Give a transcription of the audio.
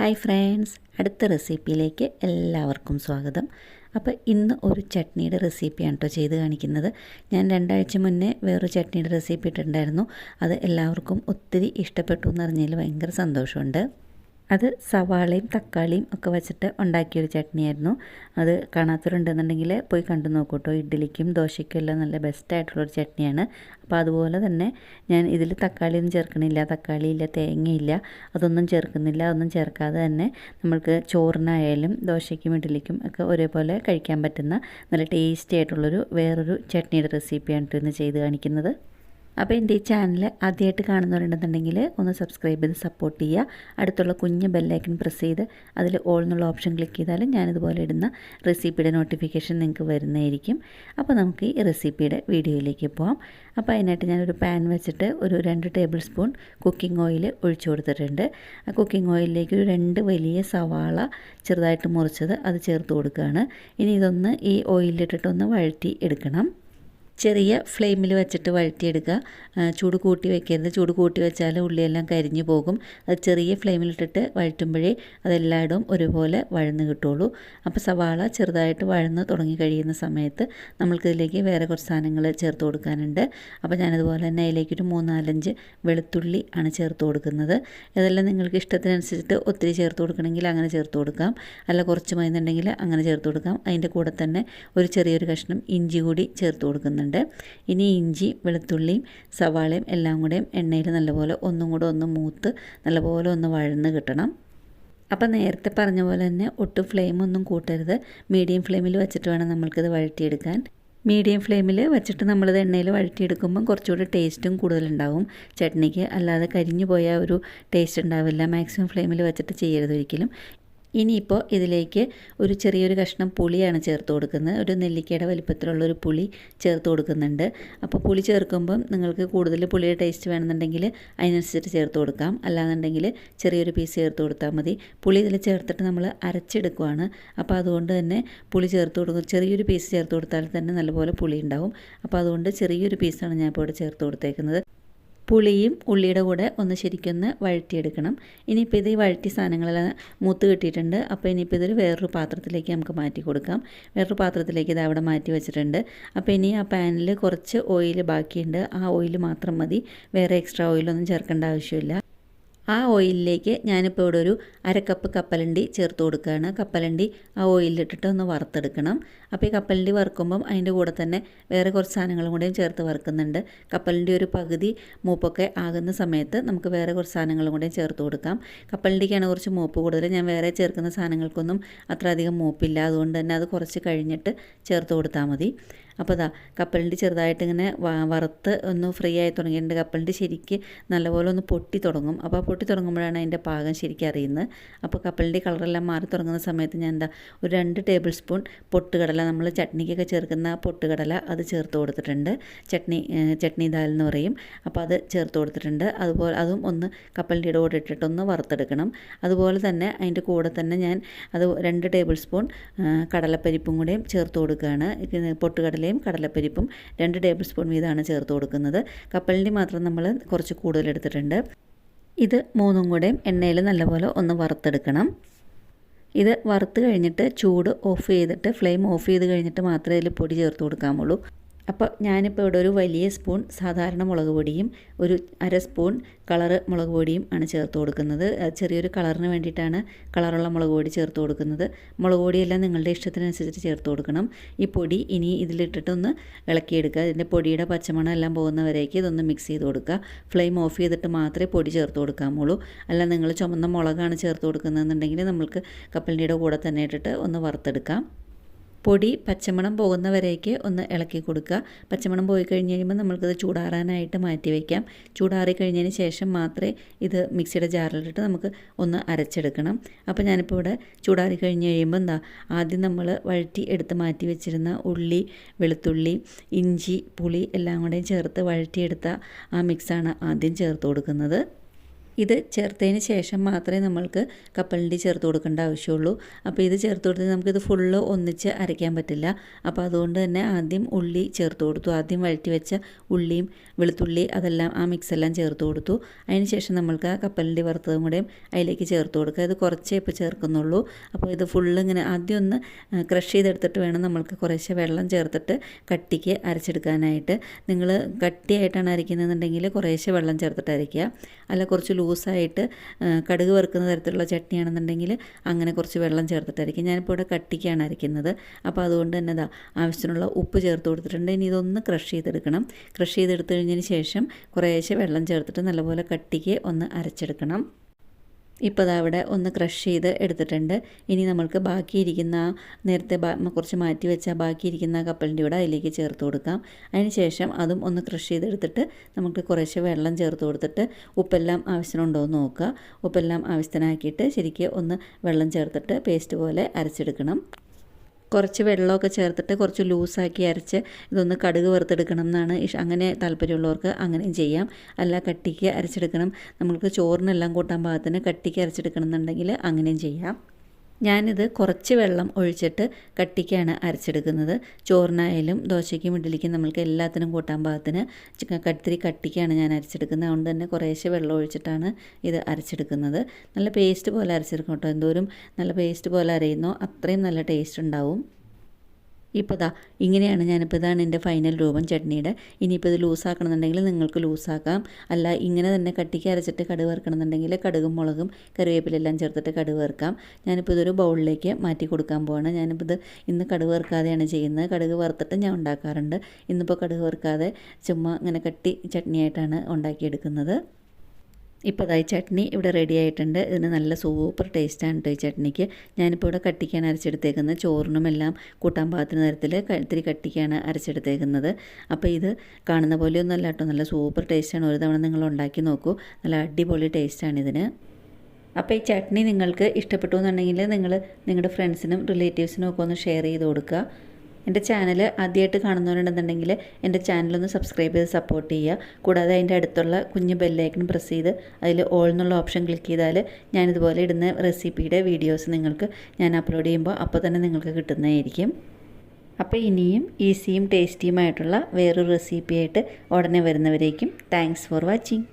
Hi friends. അടുത്ത റെസിപ്പിയിലേക്ക് എല്ലാവർക്കും സ്വാഗതം. അപ്പോൾ ഇന്ന് ഒരു ചട്നിയുടെ റെസിപ്പിയാണ് കേട്ടോ ചെയ്ത് കാണിക്കുന്നത്. ഞാൻ രണ്ടാഴ്ച മുന്നേ വേറൊരു ചട്നിയുടെ റെസിപ്പി ഇട്ടിട്ടുണ്ടായിരുന്നു. അത് എല്ലാവർക്കും ഒത്തിരി ഇഷ്ടപ്പെട്ടു എന്നറിഞ്ഞതിൽ ഭയങ്കര സന്തോഷമുണ്ട്. അത് സവാളയും തക്കാളിയും ഒക്കെ വെച്ചിട്ട് ഉണ്ടാക്കിയൊരു ചട്നിയായിരുന്നു. അത് കാണാത്തവരുണ്ടെന്നുണ്ടെങ്കിൽ പോയി കണ്ടു നോക്കൂ കേട്ടോ ഇഡ്ഡലിക്കും ദോശയ്ക്കും എല്ലാം നല്ല ബെസ്റ്റായിട്ടുള്ളൊരു ചട്നിയാണ്. അപ്പോൾ അതുപോലെ തന്നെ ഞാൻ ഇതിൽ തക്കാളിയൊന്നും ചേർക്കണില്ല. തക്കാളിയില്ല തേങ്ങയില്ല അതൊന്നും ചേർക്കുന്നില്ല അതൊന്നും ചേർക്കാതെ തന്നെ നമ്മൾക്ക് ചോറിനായാലും ദോശയ്ക്കും ഇഡ്ഡലിക്കും ഒക്കെ ഒരേപോലെ കഴിക്കാൻ പറ്റുന്ന നല്ല ടേസ്റ്റി ആയിട്ടുള്ളൊരു വേറൊരു ചട്നിയുടെ റെസിപ്പിയാണ് ഇന്ന് ചെയ്ത് കാണിക്കുന്നത്. അപ്പോൾ എന്റെ ഈ ചാനൽ ആദ്യമായിട്ട് കാണുന്നവരുണ്ടെന്നുണ്ടെങ്കിൽ ഒന്ന് സബ്സ്ക്രൈബ് ചെയ്ത് സപ്പോർട്ട് ചെയ്യുക. അടുത്തുള്ള കുഞ്ഞ് ബെല്ലൈക്കൺ പ്രസ് ചെയ്ത് അതിൽ ഓൾ എന്നുള്ള ഓപ്ഷൻ ക്ലിക്ക് ചെയ്താൽ ഞാനിതുപോലെ ഇടുന്ന റെസിപ്പിയുടെ നോട്ടിഫിക്കേഷൻ നിങ്ങൾക്ക് വരുന്നതായിരിക്കും. അപ്പോൾ നമുക്ക് ഈ റെസിപ്പിയുടെ വീഡിയോയിലേക്ക് പോവാം. അപ്പോൾ അതിനായിട്ട് ഞാനൊരു പാൻ വെച്ചിട്ട് ഒരു രണ്ട് ടേബിൾ സ്പൂൺ കുക്കിംഗ് ഓയിൽ ഒഴിച്ചു കൊടുത്തിട്ടുണ്ട്. ആ കുക്കിംഗ് ഓയിലിലേക്ക് ഒരു രണ്ട് വലിയ സവാള ചെറുതായിട്ട് മുറിച്ചത് അത് ചേർത്ത് കൊടുക്കുകയാണ്. ഇനി ഇതൊന്ന് ഈ ഓയിലിട്ടിട്ടൊന്ന് വഴറ്റി എടുക്കണം. ചെറിയ ഫ്ലെയിമിൽ വെച്ചിട്ട് വഴറ്റിയെടുക്കുക. ചൂട് കൂട്ടി വയ്ക്കരുത് ചൂട് കൂട്ടി വെച്ചാൽ ഉള്ളിയെല്ലാം കരിഞ്ഞു പോകും. അത് ചെറിയ ഫ്ലെയിമിലിട്ടിട്ട് വഴറ്റുമ്പോഴേ അതെല്ലായിടവും ഒരുപോലെ വഴന്ന് കിട്ടുള്ളൂ അപ്പോൾ സവാള ചെറുതായിട്ട് വഴന്ന് തുടങ്ങി കഴിയുന്ന സമയത്ത് നമ്മൾക്കിതിലേക്ക് വേറെ കുറച്ച് സാധനങ്ങൾ ചേർത്ത് കൊടുക്കാനുണ്ട്. അപ്പോൾ ഞാനതുപോലെ തന്നെ അതിലേക്കൊരു മൂന്നാലഞ്ച് വെളുത്തുള്ളി ആണ് ചേർത്ത് കൊടുക്കുന്നത്. ഇതെല്ലാം നിങ്ങൾക്ക് ഇഷ്ടത്തിനനുസരിച്ചിട്ട് ഒത്തിരി ചേർത്ത് കൊടുക്കണമെങ്കിൽ അങ്ങനെ ചേർത്ത് കൊടുക്കാം. അല്ല കുറച്ച് മരുന്നുണ്ടെങ്കിൽ അങ്ങനെ ചേർത്ത് കൊടുക്കാം. അതിന്റെ കൂടെ തന്നെ ഒരു ചെറിയൊരു കഷ്ണം ഇഞ്ചി കൂടി ചേർത്ത് കൊടുക്കുന്നുണ്ട്. ഇനി ഇഞ്ചി വെളുത്തുള്ളിയും സവാളയും എല്ലാം കൂടെയും എണ്ണയിൽ നല്ലപോലെ ഒന്നും കൂടെ ഒന്ന് മൂത്ത് നല്ലപോലെ ഒന്ന് വഴന്ന് കിട്ടണം. അപ്പം നേരത്തെ പറഞ്ഞ പോലെ തന്നെ ഒട്ടും ഫ്ലെയിമൊന്നും കൂട്ടരുത്. മീഡിയം ഫ്ലെയിമിൽ വെച്ചിട്ട് വേണം നമ്മൾക്കിത് വഴറ്റിയെടുക്കാൻ. മീഡിയം ഫ്ലെയിമിൽ വെച്ചിട്ട് നമ്മളിത് എണ്ണയിൽ വഴറ്റിയെടുക്കുമ്പം കുറച്ചുകൂടി ടേസ്റ്റും കൂടുതലുണ്ടാവും. ചട്നിക്ക് അല്ലാതെ കരിഞ്ഞു പോയ ഒരു ടേസ്റ്റ് ഉണ്ടാവില്ല. മാക്സിമം ഫ്ലെയിമിൽ വെച്ചിട്ട് ചെയ്യരുത് ഒരിക്കലും. ഇനിയിപ്പോൾ ഇതിലേക്ക് ഒരു ചെറിയൊരു കഷ്ണം പുളിയാണ് ചേർത്ത് കൊടുക്കുന്നത്. ഒരു നെല്ലിക്കയുടെ വലിപ്പത്തിലുള്ള ഒരു പുളി ചേർത്ത് കൊടുക്കുന്നുണ്ട്. അപ്പോൾ പുളി ചേർക്കുമ്പം നിങ്ങൾക്ക് കൂടുതൽ പുളിയുടെ ടേസ്റ്റ് വേണമെന്നുണ്ടെങ്കിൽ അതിനനുസരിച്ച് ചേർത്ത് കൊടുക്കാം. അല്ലാന്നുണ്ടെങ്കിൽ ചെറിയൊരു പീസ് ചേർത്ത് കൊടുത്താൽ മതി. പുളി ഇതിൽ ചേർത്തിട്ട് നമ്മൾ അരച്ചെടുക്കുവാണ്. അപ്പോൾ അതുകൊണ്ട് തന്നെ പുളി ചേർത്ത് കൊടുക്കും. ചെറിയൊരു പീസ് ചേർത്ത് കൊടുത്താൽ തന്നെ നല്ലപോലെ പുളി ഉണ്ടാവും. അപ്പോൾ അതുകൊണ്ട് ചെറിയൊരു പീസാണ് ഞാൻ ഇപ്പോൾ ഇവിടെ ചേർത്ത് കൊടുത്തേക്കുന്നത്. പുളിയും ഉള്ളിയുടെ കൂടെ ഒന്ന് ശരിക്കൊന്ന് വഴറ്റിയെടുക്കണം. ഇനിയിപ്പോൾ ഇത് ഈ വഴറ്റി സാധനങ്ങളെല്ലാം മൂത്ത് കിട്ടിയിട്ടുണ്ട്. അപ്പോൾ ഇനിയിപ്പോൾ ഇതൊരു വേറൊരു പാത്രത്തിലേക്ക് നമുക്ക് മാറ്റി കൊടുക്കാം. വേറൊരു പാത്രത്തിലേക്ക് ഇത് അവിടെ മാറ്റി വെച്ചിട്ടുണ്ട്. അപ്പോൾ ഇനി ആ പാനിൽ കുറച്ച് ഓയിൽ ബാക്കിയുണ്ട്. ആ ഓയിൽ മാത്രം മതി. വേറെ എക്സ്ട്രാ ഓയിലൊന്നും ചേർക്കേണ്ട ആവശ്യമില്ല. ആ ഓയിലിലേക്ക് ഞാനിപ്പോൾ ഇവിടെ ഒരു അരക്കപ്പ് കപ്പലണ്ടി ചേർത്ത് കൊടുക്കുകയാണ്. കപ്പലണ്ടി ആ ഓയിലിട്ടിട്ട് ഒന്ന് വറുത്തെടുക്കണം. അപ്പോൾ ഈ കപ്പലണ്ടി വറുക്കുമ്പം അതിന്റെ കൂടെ തന്നെ വേറെ കുറച്ച് സാധനങ്ങളും കൂടെയും ചേർത്ത് വറുക്കുന്നുണ്ട്. കപ്പലണ്ടി ഒരു പകുതി മൂപ്പൊക്കെ ആകുന്ന സമയത്ത് നമുക്ക് വേറെ കുറച്ച് സാധനങ്ങളും കൂടെയും ചേർത്ത് കൊടുക്കാം. കപ്പലണ്ടിക്കാണ് കുറച്ച് മൂപ്പ് കൂടുതൽ. ഞാൻ വേറെ ചേർക്കുന്ന സാധനങ്ങൾക്കൊന്നും അത്ര അധികം മൂപ്പില്ല. അതുകൊണ്ട് തന്നെ അത് കുറച്ച് കഴിഞ്ഞിട്ട് ചേർത്ത് കൊടുത്താൽ മതി. അപ്പോൾ അതാ കപ്പലണ്ടി ചെറുതായിട്ട് ഇങ്ങനെ വറുത്ത് ഒന്ന് ഫ്രീ ആയി തുടങ്ങിയിട്ടുണ്ട്. കപ്പലണ്ടി ശരിക്ക് നല്ലപോലെ ഒന്ന് പൊട്ടി തുടങ്ങും. അപ്പോൾ പൊട്ടി തുടങ്ങുമ്പോഴാണ് അതിന്റെ പാകം ശരിക്കും അറിയുന്നത്. അപ്പോൾ കപ്പലിന്റെ കളറെല്ലാം മാറി തുടങ്ങുന്ന സമയത്ത് ഞാൻ എന്താ ഒരു രണ്ട് ടേബിൾ സ്പൂൺ പൊട്ടുകടല നമ്മൾ ചട്നിക്കൊക്കെ ചേർക്കുന്ന പൊട്ടുകടല അത് ചേർത്ത് കൊടുത്തിട്ടുണ്ട്. ചട്നി ചട്നി ദാൽ എന്ന് പറയും. അപ്പോൾ അത് ചേർത്ത് കൊടുത്തിട്ടുണ്ട്. അതുപോലെ അതും ഒന്ന് കപ്പലിന്റെ കൂടെ ഇട്ടിട്ടൊന്ന് വറുത്തെടുക്കണം. അതുപോലെ തന്നെ അതിന്റെ കൂടെ തന്നെ ഞാൻ അത് രണ്ട് ടേബിൾ സ്പൂൺ കടലപ്പരിപ്പും കൂടെയും ചേർത്ത് കൊടുക്കുകയാണ്. പൊട്ടുകടലയും കടലപ്പരിപ്പും രണ്ട് ടേബിൾ സ്പൂൺ വീതമാണ് ചേർത്ത് കൊടുക്കുന്നത്. കപ്പലിന്റെ മാത്രം നമ്മൾ കുറച്ച് കൂടുതൽ എടുത്തിട്ടുണ്ട്. ഇത് മൂന്നും കൂടെയും എണ്ണയിൽ നല്ലപോലെ ഒന്ന് വറുത്തെടുക്കണം. ഇത് വറുത്ത് കഴിഞ്ഞിട്ട് ചൂട് ഓഫ് ചെയ്തിട്ട് ഫ്ലെയിം ഓഫ് ചെയ്ത് കഴിഞ്ഞിട്ട് മാത്രമേ ഇതിൽ പൊടി ചേർത്ത് കൊടുക്കാമുള്ളൂ അപ്പോൾ ഞാനിപ്പോൾ ഇവിടെ ഒരു വലിയ സ്പൂൺ സാധാരണ മുളക് പൊടിയും ഒരു അര സ്പൂൺ കളറ് മുളക് പൊടിയും ആണ് ചേർത്ത് കൊടുക്കുന്നത്. ചെറിയൊരു കളറിന് വേണ്ടിയിട്ടാണ് കളറുള്ള മുളക് പൊടി ചേർത്ത് കൊടുക്കുന്നത്. മുളക് പൊടിയെല്ലാം നിങ്ങളുടെ ഇഷ്ടത്തിനനുസരിച്ച് ചേർത്ത് കൊടുക്കണം. ഈ പൊടി ഇനി ഇതിലിട്ടിട്ടൊന്ന് ഇളക്കിയെടുക്കുക. ഇതിന്റെ പൊടിയുടെ പച്ചമണം എല്ലാം പോകുന്നവരേക്ക് ഇതൊന്ന് മിക്സ് ചെയ്ത് കൊടുക്കുക. ഫ്ലെയിം ഓഫ് ചെയ്തിട്ട് മാത്രമേ പൊടി ചേർത്ത് കൊടുക്കാമുള്ളൂ അല്ല നിങ്ങൾ ചുമന്ന മുളകാണ് ചേർത്ത് കൊടുക്കുന്നതെന്നുണ്ടെങ്കിൽ നമ്മൾക്ക് കപ്പലിന്റെ കൂടെ തന്നെ ഇട്ടിട്ട് ഒന്ന് വറുത്തെടുക്കാം. പൊടി പച്ചമണം പോകുന്നവരേക്ക് ഒന്ന് ഇളക്കി കൊടുക്കുക. പച്ചമണം പോയി കഴിഞ്ഞ് കഴിയുമ്പോൾ നമ്മൾക്കത് ചൂടാറാനായിട്ട് മാറ്റി വയ്ക്കാം ചൂടാറി കഴിഞ്ഞതിന് ശേഷം മാത്രമേ ഇത് മിക്സിയുടെ ജാറിലിട്ട് നമുക്ക് ഒന്ന് അരച്ചെടുക്കണം. അപ്പോൾ ഞാനിപ്പോൾ ഇവിടെ ചൂടാറി കഴിഞ്ഞ് കഴിയുമ്പോൾ എന്താ ആദ്യം നമ്മൾ വഴറ്റി എടുത്ത് മാറ്റി വെച്ചിരുന്ന ഉള്ളി വെളുത്തുള്ളി ഇഞ്ചി പുളി എല്ലാം കൂടെയും ചേർത്ത് വഴറ്റിയെടുത്ത ആ മിക്സാണ് ആദ്യം ചേർത്ത് കൊടുക്കുന്നത്. ഇത് ചേർത്തതിന് ശേഷം മാത്രമേ നമ്മൾക്ക് കപ്പലിന്റെ ചേർത്ത് കൊടുക്കേണ്ട ആവശ്യമുള്ളൂ. അപ്പോൾ ഇത് ചേർത്ത് കൊടുത്ത് നമുക്കിത് ഫുള്ള് ഒന്നിച്ച് അരയ്ക്കാൻ പറ്റില്ല. അപ്പോൾ അതുകൊണ്ട് തന്നെ ആദ്യം ഉള്ളി ചേർത്ത് കൊടുത്തു. ആദ്യം വഴറ്റി വെച്ച ഉള്ളിയും വെളുത്തുള്ളി അതെല്ലാം ആ മിക്സ് എല്ലാം ചേർത്ത് കൊടുത്തു. അതിന് ശേഷം നമ്മൾക്ക് ആ കപ്പലിന്റെ വറുത്തതും കൂടെയും അതിലേക്ക് ചേർത്ത് കൊടുക്കുക. ഇത് കുറച്ചേ ഇപ്പോൾ ചേർക്കുന്നുള്ളൂ. അപ്പോൾ ഇത് ഫുള്ള് ഇങ്ങനെ ആദ്യം ഒന്ന് ക്രഷ് ചെയ്തെടുത്തിട്ട് വേണം നമ്മൾക്ക് കുറേശ്ശെ വെള്ളം ചേർത്തിട്ട് കട്ടിക്ക് അരച്ചെടുക്കാനായിട്ട്. നിങ്ങൾ കട്ടിയായിട്ടാണ് അരയ്ക്കുന്നതെന്നുണ്ടെങ്കിൽ കുറേശ്ശെ വെള്ളം ചേർത്തിട്ട് അരയ്ക്കുക. അല്ല കുറച്ച് ലൂസായിട്ട് കടുക് വറുക്കുന്ന തരത്തിലുള്ള ചട്നിയാണെന്നുണ്ടെങ്കിൽ അങ്ങനെ കുറച്ച് വെള്ളം ചേർത്തിട്ടായിരിക്കും. ഞാനിപ്പോൾ ഇവിടെ കട്ടിക്കാണ് അരയ്ക്കുന്നത്. അപ്പോൾ അതുകൊണ്ട് തന്നെ ഇതാ ആവശ്യത്തിനുള്ള ഉപ്പ് ചേർത്ത് കൊടുത്തിട്ടുണ്ട്. ഇനി ഇതൊന്ന് ക്രഷ് ചെയ്തെടുക്കണം. ക്രഷ് ചെയ്തെടുത്ത് കഴിഞ്ഞതിന് ശേഷം കുറേശ്ശെ വെള്ളം ചേർത്തിട്ട് നല്ലപോലെ കട്ടിക്ക് ഒന്ന് അരച്ചെടുക്കണം. ഇപ്പോൾ അത് അവിടെ ഒന്ന് ക്രഷ് ചെയ്ത് എടുത്തിട്ടുണ്ട്. ഇനി നമ്മൾക്ക് ബാക്കിയിരിക്കുന്ന നേരത്തെ കുറച്ച് മാറ്റി വെച്ച ബാക്കിയിരിക്കുന്ന കപ്പലിന്റെ കൂടെ അതിലേക്ക് ചേർത്ത് കൊടുക്കാം. അതിനുശേഷം അതും ഒന്ന് ക്രഷ് ചെയ്തെടുത്തിട്ട് നമുക്ക് കുറേശ്ശെ വെള്ളം ചേർത്ത് കൊടുത്തിട്ട് ഉപ്പെല്ലാം ആവശ്യമുണ്ടോ എന്ന് നോക്കുക. ഉപ്പെല്ലാം ആവശ്യത്തിനാക്കിയിട്ട് ശരിക്കും ഒന്ന് വെള്ളം ചേർത്തിട്ട് പേസ്റ്റ് പോലെ അരച്ചെടുക്കണം. കുറച്ച് വെള്ളമൊക്കെ ചേർത്തിട്ട് കുറച്ച് ലൂസാക്കി അരച്ച് ഇതൊന്ന് കടുക് വറുത്തെടുക്കണം എന്നാണ് അങ്ങനെ താല്പര്യമുള്ളവർക്ക് അങ്ങനെയും ചെയ്യാം. അല്ല കട്ടിക്ക് അരച്ചെടുക്കണം. നമ്മൾക്ക് ചോറിനെല്ലാം കൂട്ടാൻ പാകത്തിന് കട്ടിക്ക് അരച്ചെടുക്കണം എന്നുണ്ടെങ്കിൽ അങ്ങനെയും ചെയ്യാം. ഞാനിത് കുറച്ച് വെള്ളം ഒഴിച്ചിട്ട് കട്ടിക്കാണ് അരച്ചെടുക്കുന്നത്. ചോറിനായാലും ദോശയ്ക്കും ഇഡ്ഡലിക്കും നമ്മൾക്ക് എല്ലാത്തിനും കൂട്ടാൻ പാകത്തിന് കട്ടിരി കട്ടിക്കാണ് ഞാൻ അരച്ചെടുക്കുന്നത്. അതുകൊണ്ട് തന്നെ കുറേശ്ശെ വെള്ളം ഒഴിച്ചിട്ടാണ് ഇത് അരച്ചെടുക്കുന്നത്. നല്ല പേസ്റ്റ് പോലെ അരച്ചെടുക്കും കേട്ടോ. എന്തോരം നല്ല പേസ്റ്റ് പോലെ അരയുന്നോ അത്രയും നല്ല ടേസ്റ്റ് ഉണ്ടാവും. ഇപ്പോൾ ഇതാ ഇങ്ങനെയാണ് ഞാനിപ്പോൾ ഇതാണ് എന്റെ ഫൈനൽ രൂപം ചട്നിയുടെ. ഇനിയിപ്പോൾ ഇത് ലൂസാക്കണമെന്നുണ്ടെങ്കിൽ നിങ്ങൾക്ക് ലൂസാക്കാം. അല്ല ഇങ്ങനെ തന്നെ കട്ടിക്ക് അരച്ചിട്ട് കടുക് വറുക്കണമെന്നുണ്ടെങ്കിൽ കടുകും മുളകും കറിവേപ്പിലെല്ലാം ചേർത്തിട്ട് കടുക് വറുക്കാം. ഞാനിപ്പോൾ ഇതൊരു ബൗളിലേക്ക് മാറ്റി കൊടുക്കാൻ പോവാണ്. ഞാനിപ്പോൾ ഇത് ഇന്ന് കടുക് വറുക്കാതെയാണ് ചെയ്യുന്നത്. കടുക് വറുത്തിട്ട് ഞാൻ ഉണ്ടാക്കാറുണ്ട്. ഇന്നിപ്പോൾ കടുക് വറുക്കാതെ ചുമ്മാ ഇങ്ങനെ കട്ടി ചട്നിയായിട്ടാണ് ഉണ്ടാക്കിയെടുക്കുന്നത്. ഇപ്പോൾ അതായി ചട്നി ഇവിടെ റെഡി ആയിട്ടുണ്ട്. ഇതിന് നല്ല സൂപ്പർ ടേസ്റ്റാണ് കേട്ടോ ഈ ചട്നിക്ക്. ഞാനിപ്പോൾ ഇവിടെ കട്ടിക്കാണ് അരച്ചെടുത്തേക്കുന്നത് ചോറിനും എല്ലാം കൂട്ടാൻ പാകത്തിന് തരത്തിൽ ഇത്തിരി കട്ടിക്കാണ് അരച്ചെടുത്തേക്കുന്നത്. അപ്പോൾ ഇത് കാണുന്ന പോലെയൊന്നും അല്ല കേട്ടോ നല്ല സൂപ്പർ ടേസ്റ്റാണ് ഒരു തവണ നിങ്ങൾ ഉണ്ടാക്കി നോക്കൂ. നല്ല അടിപൊളി ടേസ്റ്റാണ് ഇതിന്. അപ്പോൾ ഈ ചട്നി നിങ്ങൾക്ക് ഇഷ്ടപ്പെട്ടു എന്നുണ്ടെങ്കിൽ നിങ്ങൾ നിങ്ങളുടെ ഫ്രണ്ട്സിനും റിലേറ്റീവ്സിനും ഒക്കെ ഒന്ന് ഷെയർ ചെയ്ത് കൊടുക്കുക. എന്റെ ചാനൽ ആദ്യമായിട്ട് കാണുന്നവരുണ്ടെന്നുണ്ടെങ്കിൽ എന്റെ ചാനലൊന്ന് സബ്സ്ക്രൈബ് ചെയ്ത് സപ്പോർട്ട് ചെയ്യുക. കൂടാതെ അതിന്റെ അടുത്തുള്ള കുഞ്ഞ് ബെല്ലൈക്കൺ പ്രസ് ചെയ്ത് അതിൽ ഓൾ എന്നുള്ള ഓപ്ഷൻ ക്ലിക്ക് ചെയ്താൽ ഞാനിതുപോലെ ഇടുന്ന റെസിപ്പിയുടെ വീഡിയോസ് നിങ്ങൾക്ക് ഞാൻ അപ്ലോഡ് ചെയ്യുമ്പോൾ അപ്പോൾ തന്നെ നിങ്ങൾക്ക് കിട്ടുന്നതായിരിക്കും. അപ്പോൾ ഇനിയും ഈസിയും ടേസ്റ്റിയുമായിട്ടുള്ള വേറൊരു റെസിപ്പിയായിട്ട് ഉടനെ വരുന്നവരേക്കും. Thanks for watching